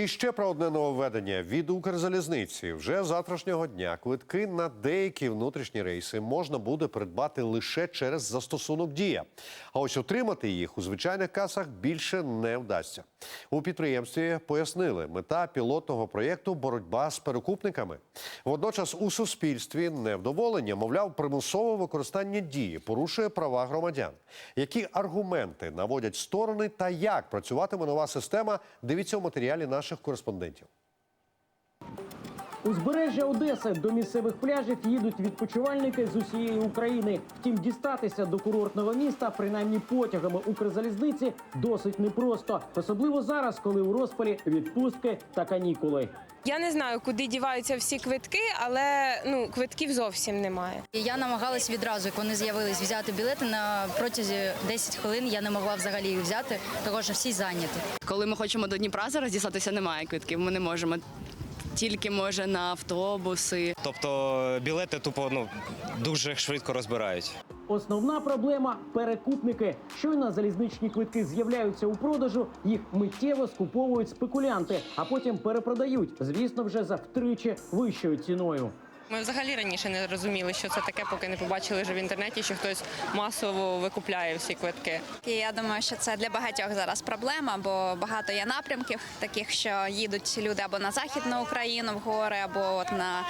І ще про одне нововведення від Укрзалізниці. Вже з завтрашнього дня квитки на деякі внутрішні рейси можна буде придбати лише через застосунок Дія. А ось отримати їх у звичайних касах більше не вдасться. У підприємстві пояснили, мета пілотного проєкту боротьба з перекупниками. Водночас у суспільстві невдоволення, мовляв, примусове використання дії порушує права громадян. Які аргументи наводять сторони та як працюватиме нова система? Дивіться у матеріалі наших кореспондентів. Узбережжя Одеси до місцевих пляжів їдуть відпочивальники з усієї України. Втім, дістатися до курортного міста, принаймні потягами Укрзалізниці, досить непросто, особливо зараз, коли у розпалі відпустки та канікули. Я не знаю, куди діваються всі квитки, але ну квитків зовсім немає. Я намагалась відразу, як вони з'явились, взяти білети на протязі 10 хвилин. Я не могла взагалі їх взяти, тому що всі зайняті. Коли ми хочемо до Дніпра зараз дістатися, немає квитків. Ми не можемо. Тільки може на автобуси. Тобто білети тупо ну дуже швидко розбирають. Основна проблема перекупники. Щойно залізничні квитки з'являються у продажу, їх миттєво скуповують спекулянти, а потім перепродають, звісно, вже за втричі вищою ціною. Ми взагалі раніше не розуміли, що це таке, поки не побачили вже в інтернеті, що хтось масово викупляє всі квитки. І я думаю, що це для багатьох зараз проблема, бо багато є напрямків, таких, що їдуть люди або на західну Україну в гори, або от на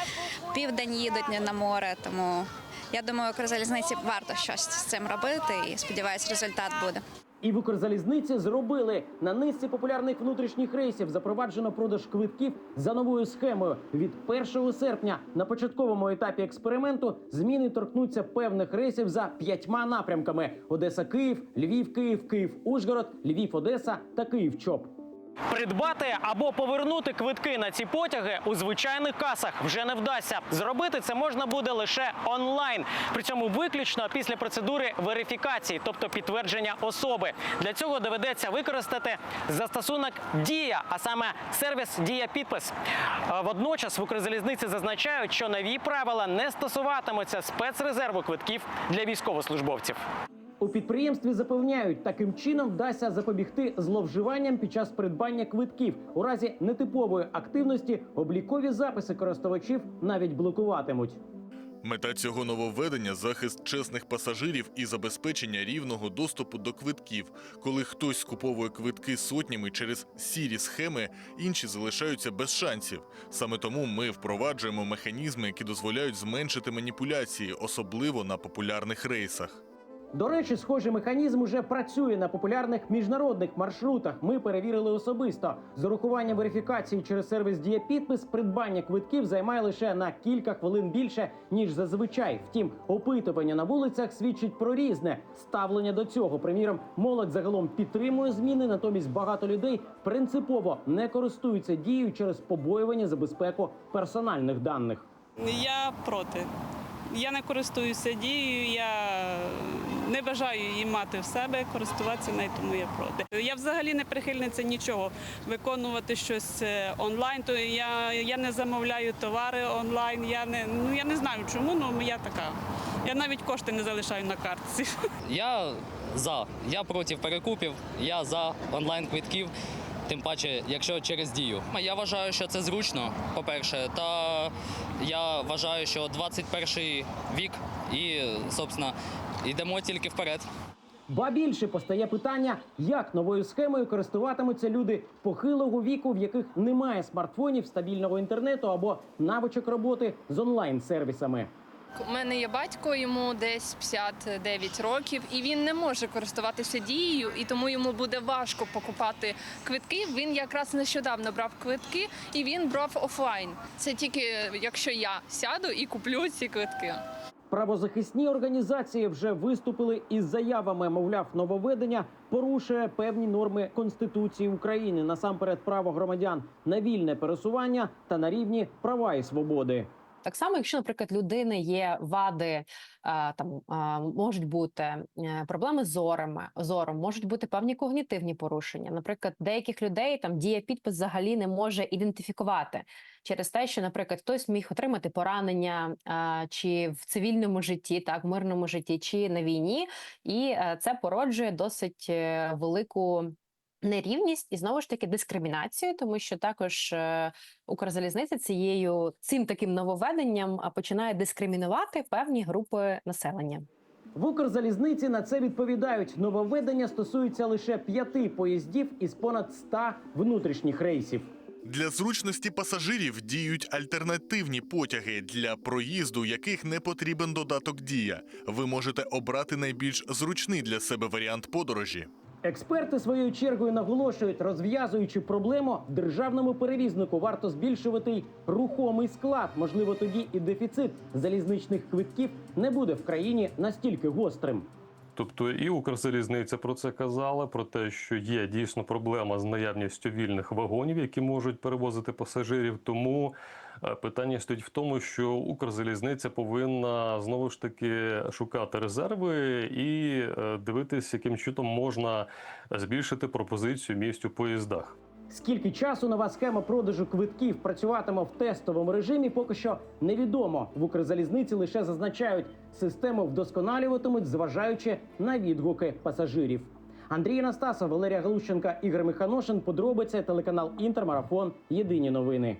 південь їдуть на море. Тому я думаю, Укрзалізниці варто щось з цим робити, і сподіваюся, результат буде. І в Укрзалізниці зробили на низці популярних внутрішніх рейсів запроваджено продаж квитків за новою схемою. Від 1 серпня на початковому етапі експерименту зміни торкнуться певних рейсів за п'ятьма напрямками: Одеса-Київ, Львів-Київ, Київ-Ужгород, Львів-Одеса та Київ-Чоп. Придбати або повернути квитки на ці потяги у звичайних касах вже не вдасться. Зробити це можна буде лише онлайн, при цьому виключно після процедури верифікації, тобто підтвердження особи. Для цього доведеться використати застосунок Дія, а саме сервіс Дія Підпис. Водночас в Укрзалізниці зазначають, що нові правила не стосуватимуться спецрезерву квитків для військовослужбовців. У підприємстві запевняють, таким чином вдасться запобігти зловживанням під час придбання квитків. У разі нетипової активності облікові записи користувачів навіть блокуватимуть. Мета цього нововведення захист чесних пасажирів і забезпечення рівного доступу до квитків. Коли хтось скуповує квитки сотнями через сірі схеми, інші залишаються без шансів. Саме тому ми впроваджуємо механізми, які дозволяють зменшити маніпуляції, особливо на популярних рейсах. До речі, схожий механізм уже працює на популярних міжнародних маршрутах. Ми перевірили особисто. З урахуванням верифікації через сервіс «Дієпідпис» придбання квитків займає лише на кілька хвилин більше ніж зазвичай. Втім, опитування на вулицях свідчить про різне ставлення до цього. Приміром, молодь загалом підтримує зміни, натомість багато людей принципово не користуються дією через побоювання за безпеку персональних даних. Я проти. Я не користуюся дією, я не бажаю її мати в себе, користуватися нею, тому я проти. Я взагалі не прихильниця нічого виконувати щось е, онлайн. То я, я не замовляю товари онлайн. Я не ну я не знаю чому, але я така. Я навіть кошти не залишаю на картці. Я за. Я проти перекупів, я за онлайн квитків. Тим паче, якщо через дію. Я вважаю, що це зручно, по-перше, та я вважаю, що 21 вік і, собственно, йдемо тільки вперед. Ба більше постає питання, як новою схемою користуватимуться люди похилого віку, в яких немає смартфонів, стабільного інтернету або навичок роботи з онлайн-сервісами. У мене є батько, йому десь 59 років, і він не може користуватися дією, і тому йому буде важко покупати квитки. Він якраз нещодавно брав квитки, і він брав офлайн. Це тільки якщо я сяду і куплю ці квитки. Правозахисні організації вже виступили із заявами, мовляв, нововведення порушує певні норми Конституції України, насамперед право громадян на вільне пересування та на рівні права і свободи. Так само, якщо, наприклад, людини є вади, там можуть бути е, проблеми з зорами, зором, можуть бути певні когнітивні порушення. Наприклад, деяких людей там дія підпис взагалі не може ідентифікувати через те, що, наприклад, хтось міг отримати поранення чи в цивільному житті, так в мирному житті, чи на війні, і е, це породжує досить е, велику Нерівність і знову ж таки дискримінацію, тому що також е, Укрзалізниця цією цим таким нововведенням починає дискримінувати певні групи населення. В Укрзалізниці на це відповідають. Нововведення стосується лише п'яти поїздів із понад 100 внутрішніх рейсів. Для зручності пасажирів діють альтернативні потяги, для проїзду яких не потрібен додаток дія. Ви можете обрати найбільш зручний для себе варіант подорожі. Експерти своєю чергою наголошують, розв'язуючи проблему, державному перевізнику варто збільшувати й рухомий склад. Можливо, тоді і дефіцит залізничних квитків не буде в країні настільки гострим. Тобто і Укрзалізниця про це казала, про те, що є дійсно проблема з наявністю вільних вагонів, які можуть перевозити пасажирів. Тому е, питання стоїть в тому, що Укрзалізниця повинна знову ж таки шукати резерви і е, дивитись, яким чином можна збільшити пропозицію місць у поїздах. Скільки часу нова схема продажу квитків працюватиме в тестовому режимі, поки що невідомо. В Укрзалізниці лише зазначають, систему вдосконалюватимуть, зважаючи на відгуки пасажирів. Андрій Анастасов, Валерія Глущенка, Ігор Миханошин. Подробиці телеканал Інтермарафон. Єдині новини.